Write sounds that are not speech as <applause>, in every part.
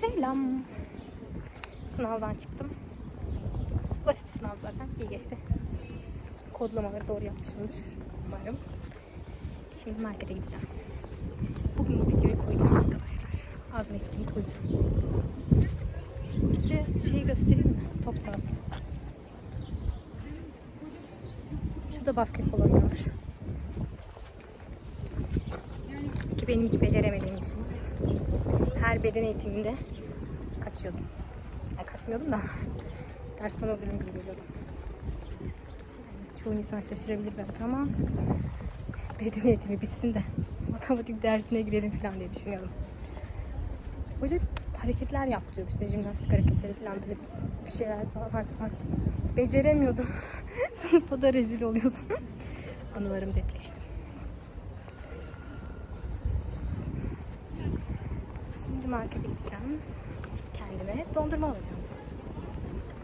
Selam. Sınavdan çıktım. Basit sınav zaten. iyi geçti. Kodlamaları doğru yapmışımdır. Umarım. Şimdi markete gideceğim. Bugün bu videoyu koyacağım arkadaşlar. Azmettiğimi koyacağım. Size şeyi göstereyim mi? Top sahası. Şurada basketbol oynuyorlar. Ki benim hiç beceremediğim için. Her beden eğitiminde kaçıyordum. Yani kaçmıyordum da <laughs> ders bana zulüm gibi geliyordu. Çoğu insan şaşırabilir belki ama beden eğitimi bitsin de matematik dersine girelim falan diye düşünüyordum. Hoca hareketler yaptırıyordu işte jimnastik hareketleri falan böyle bir şeyler falan farklı farklı. Beceremiyordum. <laughs> Sınıfta da rezil oluyordum. <laughs> Anılarım depreşti. Markete gideceğim. Kendime dondurma alacağım.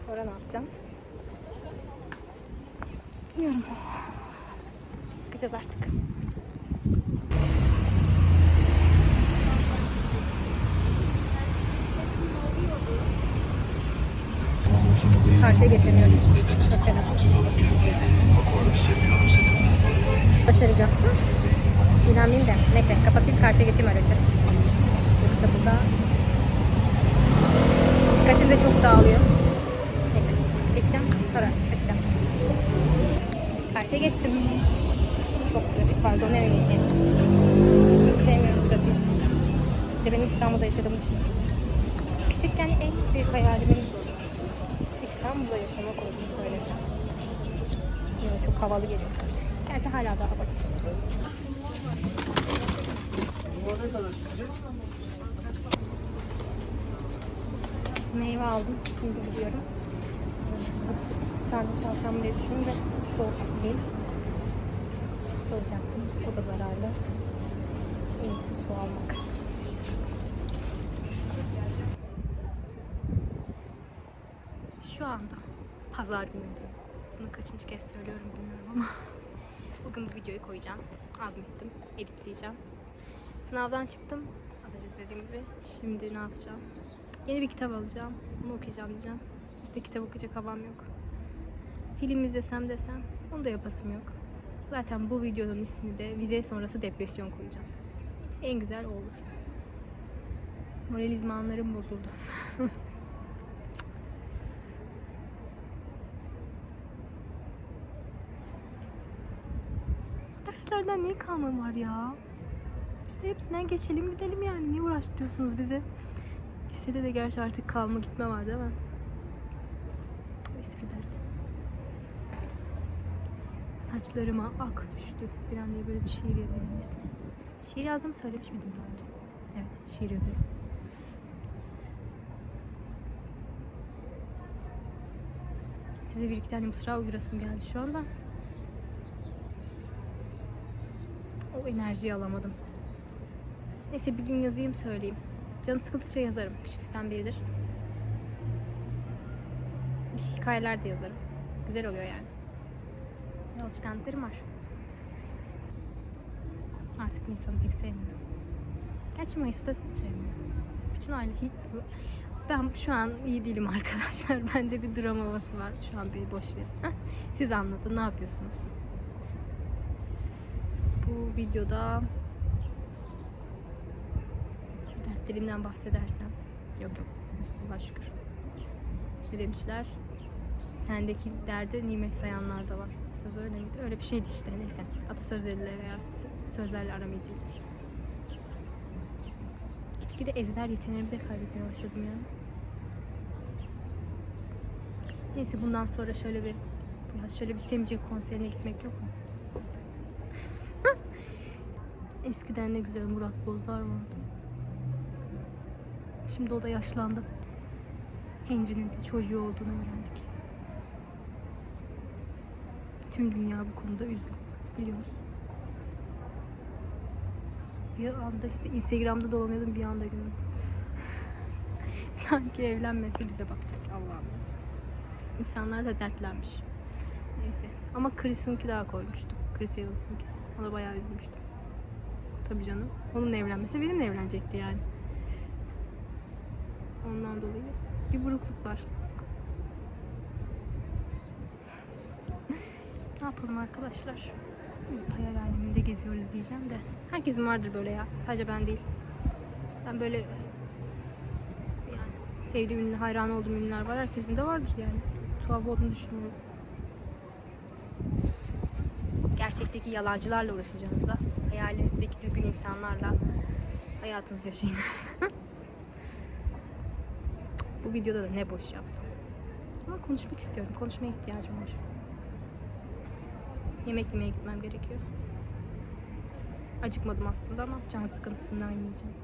Sonra ne yapacağım? Bilmiyorum. Bakacağız artık. Karşıya geçemiyorum. Başaracağım. Çiğnenmeyeyim de. Neyse kapatayım karşıya geçeyim aracı. Yoksa burada dikkatim de çok dağılıyor. Neyse geçeceğim sonra açacağım. Karşıya geçtim. Çok trafik vardı onu eve gittim. Hiç sevmiyorum trafiği. Bir de benim İstanbul'da yaşadığımı düşün. Küçükken en büyük hayalimin İstanbul'da yaşamak olduğunu söylesem. Yok, çok havalı geliyor. Gerçi hala daha havalı. Meyve aldım. Şimdi gidiyorum. Sandviç alsam diye düşündüm de soğuk değil. Çok alacaktım. O da zararlı. En iyisi su almak. Şu anda pazar günüydü. Bunu kaçıncı kez söylüyorum bilmiyorum ama bugün bu videoyu koyacağım. Azmettim. Editleyeceğim. Sınavdan çıktım. Az önce dediğim gibi. Şimdi ne yapacağım? Yeni bir kitap alacağım. Bunu okuyacağım diyeceğim. İşte kitap okuyacak havam yok. Film izlesem desem onu da yapasım yok. Zaten bu videonun ismi de vize sonrası depresyon koyacağım. En güzel o olur. Moralizm anlarım bozuldu. <laughs> Derslerden niye kalma var ya? İşte hepsinden geçelim gidelim yani. Niye uğraştırıyorsunuz bizi? Lisede de gerçi artık kalma gitme var değil mi? Bir sürü dert. Saçlarıma ak düştü falan diye böyle bir şiir yazayım en. Şiir yazdım söylemiş miydim daha önce? Evet şiir yazıyorum. Size bir iki tane mısra uydurasım geldi şu anda. O enerjiyi alamadım. Neyse bir gün yazayım söyleyeyim. Canım sıkıldıkça yazarım. Küçüklükten beridir. Bir şey hikayeler de yazarım. Güzel oluyor yani. Alışkanlıklarım var. Artık Nisan'ı pek sevmiyorum. Gerçi Mayıs'ı da sevmiyorum. Bütün aile. Ben şu an iyi değilim arkadaşlar. <laughs> Bende bir dram havası var. Şu an beni boş verin. Siz anlatın. Ne yapıyorsunuz? Bu videoda dertlerimden bahsedersem. Yok yok. Allah şükür. Ne demişler? Sendeki derdi nimet sayanlar da var. Söz öyle miydi? Öyle bir şeydi işte. Neyse. Atasözleriyle veya sö- sözlerle aram iyi değil. Gitgide ezber yeteneğimi de kaybetmeye başladım ya. Neyse bundan sonra şöyle bir yaz şöyle bir Semce konserine gitmek yok mu? <laughs> Eskiden ne güzel Murat Bozlar vardı. Şimdi o da yaşlandı. Henry'nin de çocuğu olduğunu öğrendik. Tüm dünya bu konuda üzgün. Biliyoruz. Bir anda işte Instagram'da dolanıyordum bir anda gördüm. <laughs> Sanki evlenmesi bize bakacak Allah'ım. İnsanlar da dertlenmiş. Neyse. Ama Chris'inki daha koymuştu. Chris Evans'ınki. Ona bayağı üzülmüştüm. Tabii canım. Onunla evlenmese benimle evlenecekti yani. Ondan dolayı bir burukluk var. ne yapalım arkadaşlar? Biz hayal aleminde geziyoruz diyeceğim de. Herkesin vardır böyle ya. Sadece ben değil. Ben böyle yani sevdiğim ünlü, hayran olduğum ünlüler var. Herkesin de vardır yani. Tuhaf olduğunu düşünüyorum. Gerçekteki yalancılarla uğraşacağınıza hayalinizdeki düzgün insanlarla hayatınızı yaşayın. <laughs> Bu videoda da ne boş yaptım. Ama konuşmak istiyorum. Konuşmaya ihtiyacım var. Yemek yemeye gitmem gerekiyor. Acıkmadım aslında ama can sıkıntısından yiyeceğim.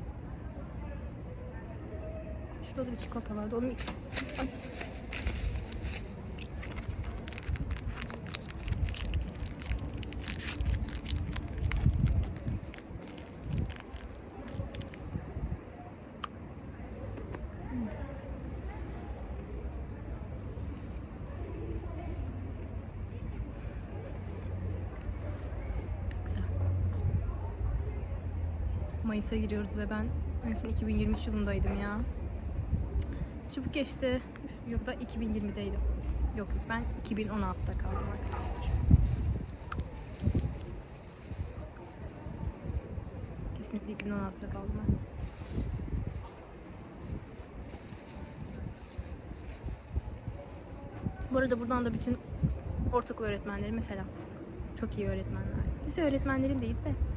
Şurada da bir çikolata vardı. Onu is- Ay. Güzel. Mayıs'a giriyoruz ve ben en son 2023 yılındaydım ya. Çabuk geçti. Yok da 2020'deydim. Yok ben 2016'da kaldım arkadaşlar. Kesinlikle 2016'da kaldım ben. Bu arada buradan da bütün ortaokul öğretmenleri mesela çok iyi öğretmenler. Lise öğretmenlerim değil de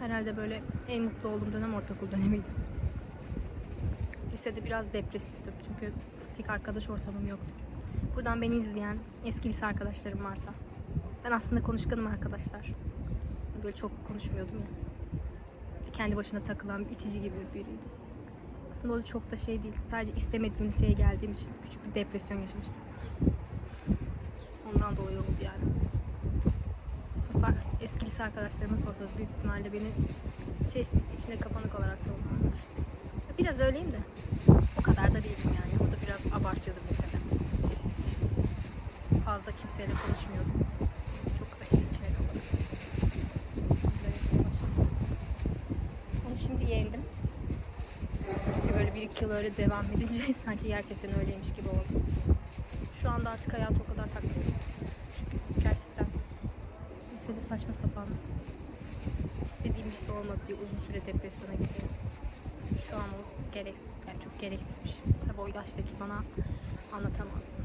herhalde böyle en mutlu olduğum dönem ortaokul dönemiydi. Lisede biraz depresiftim çünkü pek arkadaş ortamım yoktu. Buradan beni izleyen eski lise arkadaşlarım varsa ben aslında konuşkanım arkadaşlar. Böyle çok konuşmuyordum ya. Kendi başına takılan itici gibi biriydim. Aslında o çok da şey değil. Sadece istemediğim liseye geldiğim için küçük bir depresyon yaşamıştım. Ondan dolayı oldu yani. Lise arkadaşlarıma sorsanız büyük ihtimalle beni sessiz, içine kapanık olarak yorumlarlar. Biraz öyleyim de o kadar da değilim yani. Orada biraz abartıyordum mesela. Fazla kimseyle konuşmuyordum. Çok şey içine kapanık. Onu şimdi yendim. Çünkü böyle bir iki yıl öyle devam <laughs> edince sanki gerçekten öyleymiş gibi oldu. Şu anda artık hayatı o kadar takmıyorum. Çünkü gerçekten lisede sapan istediğim bir şey olmadı diye uzun süre depresyona girdim. Şu an o gereksiz, yani çok gereksizmiş. Tabii o yaştaki bana anlatamazdım.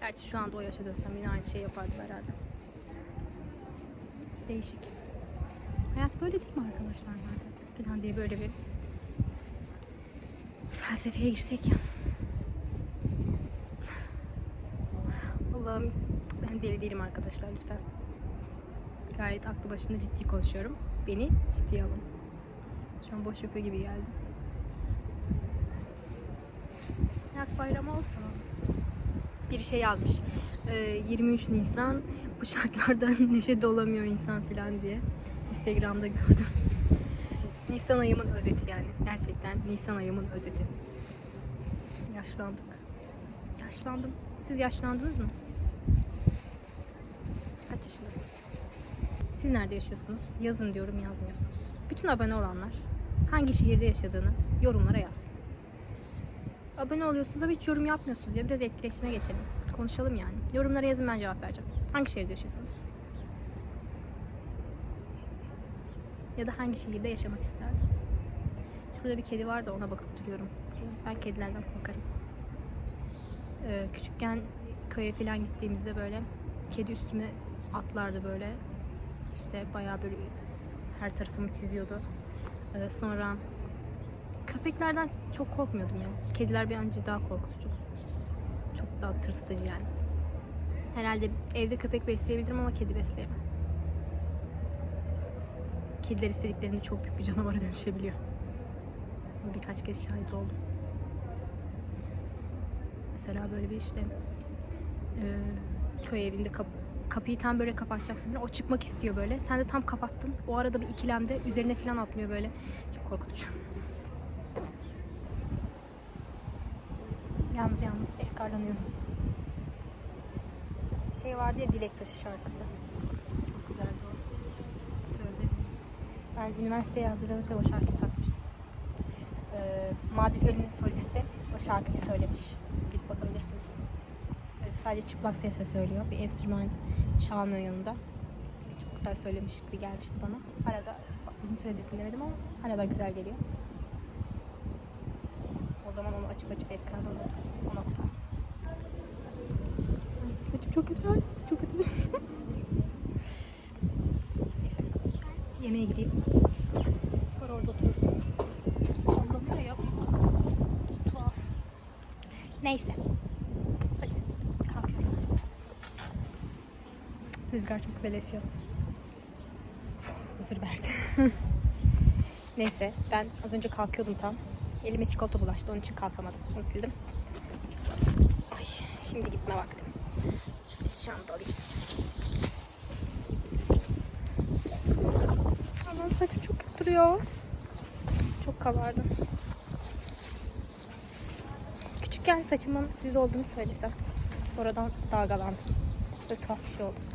Gerçi şu anda o yaşa dönsem yine aynı şey yapardım herhalde. Değişik. Hayat böyle değil mi arkadaşlar zaten? Falan diye böyle bir felsefeye girsek ya. Allah'ım ben deli değilim arkadaşlar lütfen. Gayet aklı başında ciddi konuşuyorum. Beni ciddiye alın. Şu an boş yapıyor gibi geldi. Hayat bayramı olsa. Biri şey yazmış. e, 23 Nisan bu şartlarda <laughs> neşe dolamıyor insan falan diye. Instagram'da gördüm. Nisan ayımın özeti yani. Gerçekten Nisan ayımın özeti. Yaşlandık. Yaşlandım. Siz yaşlandınız mı? Kaç yaşındasınız? Siz nerede yaşıyorsunuz? Yazın diyorum yazmıyorsunuz. Bütün abone olanlar hangi şehirde yaşadığını yorumlara yaz. Abone oluyorsunuz ama hiç yorum yapmıyorsunuz ya. Biraz etkileşime geçelim. Konuşalım yani. Yorumlara yazın ben cevap vereceğim. Hangi şehirde yaşıyorsunuz? Ya da hangi şehirde yaşamak isterdiniz? Şurada bir kedi var da ona bakıp duruyorum. Ben kedilerden korkarım. Ee, küçükken köye falan gittiğimizde böyle kedi üstüme atlardı böyle. İşte bayağı böyle her tarafımı çiziyordu. Ee, sonra köpeklerden çok korkmuyordum ya. Kediler bir önce daha korkutucu. Çok daha tırsıtıcı yani. Herhalde evde köpek besleyebilirim ama kedi besleyemem. Kediler istediklerinde çok büyük bir canavara dönüşebiliyor. Birkaç kez şahit oldum. Mesela böyle bir işte e, köy evinde kapı, kapıyı tam böyle kapatacaksın. Böyle. O çıkmak istiyor böyle. Sen de tam kapattın. O arada bir ikilemde üzerine falan atlıyor böyle. Çok korkutucu. Yalnız yalnız efkarlanıyorum. Şey vardı ya Dilek Taşı şarkısı. Çok güzeldi o. Sözleri. Ben üniversiteye hazırlanırken o şarkıyı takmıştım. Ee, Madrigal'in solisti o şarkıyı söylemiş. Gidip bakabilirsiniz. Sadece çıplak sesle söylüyor. Bir enstrüman çalmıyor yanında. Çok güzel söylemiş gibi gelmişti bana. Hala da uzun süredir dinlemedim ama hala da güzel geliyor. O zaman onu açıp açıp ekranda. Onu. Ay, Saçım çok kötü. Çok kötü. <laughs> Neyse. Yemeğe gideyim. Sonra orada otururum. Sallanıyor ya. Tuhaf. Neyse. Rüzgar çok güzel esiyor. Huzur verdi. <laughs> Neyse ben az önce kalkıyordum tam. Elime çikolata bulaştı onun için kalkamadım. Onu sildim. Ay şimdi gitme vaktim. Şöyle alayım. Aman saçım çok kötü duruyor. Çok kabardı. Küçükken saçımın düz olduğunu söylesem. Sonradan dalgalandım. Böyle tuhaf bir şey oldu.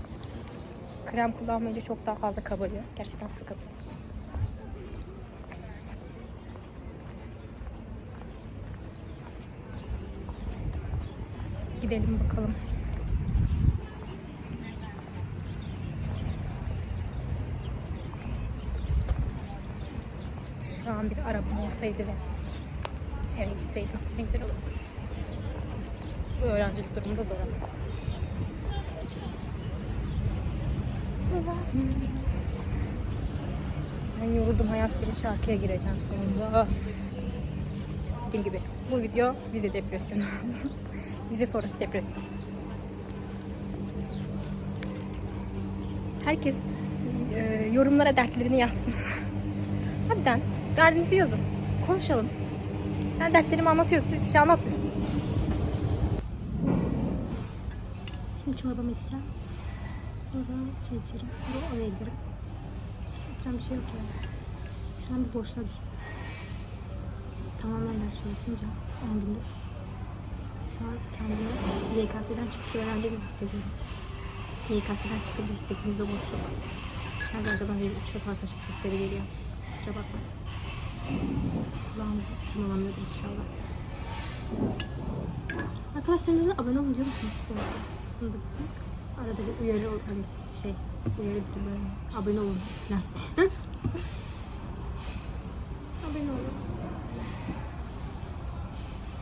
Krem kullanmayınca çok daha fazla kabarıyor. Gerçekten sıkıntı. Gidelim bakalım. Şu an bir arabam olsaydı ve eve gitseydim ne güzel olurdu. Bu öğrencilik durumunda zor ama. Ben yoruldum hayat bir şarkıya gireceğim sonunda. Dediğim gibi bu video vize depresyonu. <laughs> vize sonrası depresyon. Herkes e, yorumlara dertlerini yazsın. <laughs> Harbiden derdinizi yazın. Konuşalım. Ben dertlerimi anlatıyorum. Siz hiçbir şey anlatmıyorsunuz. Şimdi çorbamı içeceğim. Sonra çay içerim. Sonra giderim. Yapacağım bir şey yok ya. Şu an bir boşluğa düştüm. Tamamen ders çalışınca 10 gündür. Şu an kendimi YKS'den çıkış öğrenci gibi hissediyorum. YKS'den çıkıp istediğimizde boşluk. Her arkadan bir uçak arkadaşım sesleri geliyor. Kusura bakma. Kulağımızı tırmalamıyordur inşallah. Arkadaşlarınıza abone olun diyor musunuz? Bunu da. Arada bir uyarı ol- hani şey uyarı bir böyle abone olun falan. abone olun.